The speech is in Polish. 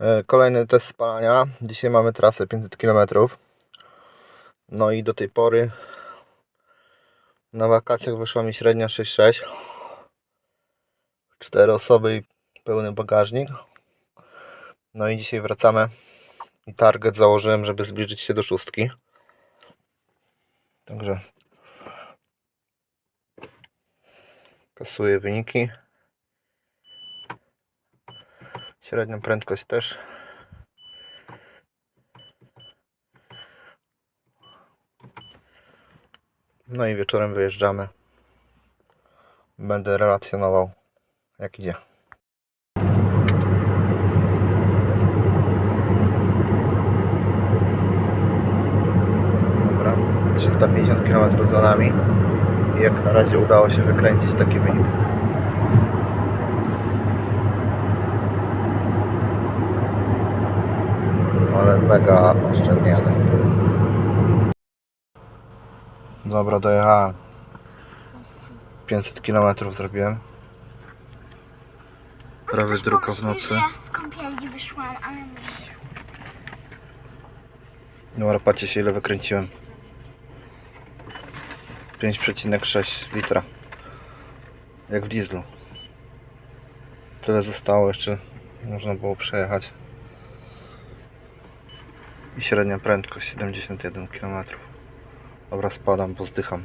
E, Kolejny test spalania. Dzisiaj mamy trasę 500 km. No i do tej pory na wakacjach wyszła mi średnia 6,6. 4 osoby i pełny bagażnik. No i dzisiaj wracamy. I target założyłem, żeby zbliżyć się do szóstki. Także kasuję wyniki. Średnią prędkość też. No i wieczorem wyjeżdżamy. Będę relacjonował jak idzie. Dobra, 350 km za nami. I jak na razie udało się wykręcić taki wynik. Ale mega oszczędnie jadę. Dobra, dojechałem. 500 km zrobiłem. Prawie druga w nocy. ja z kąpieli wyszłam, ale Dobra, patrzcie się ile wykręciłem. 5,6 litra. Jak w dieslu. Tyle zostało jeszcze. Można było przejechać. I średnia prędkość 71 km. Dobra, spadam, bo zdycham.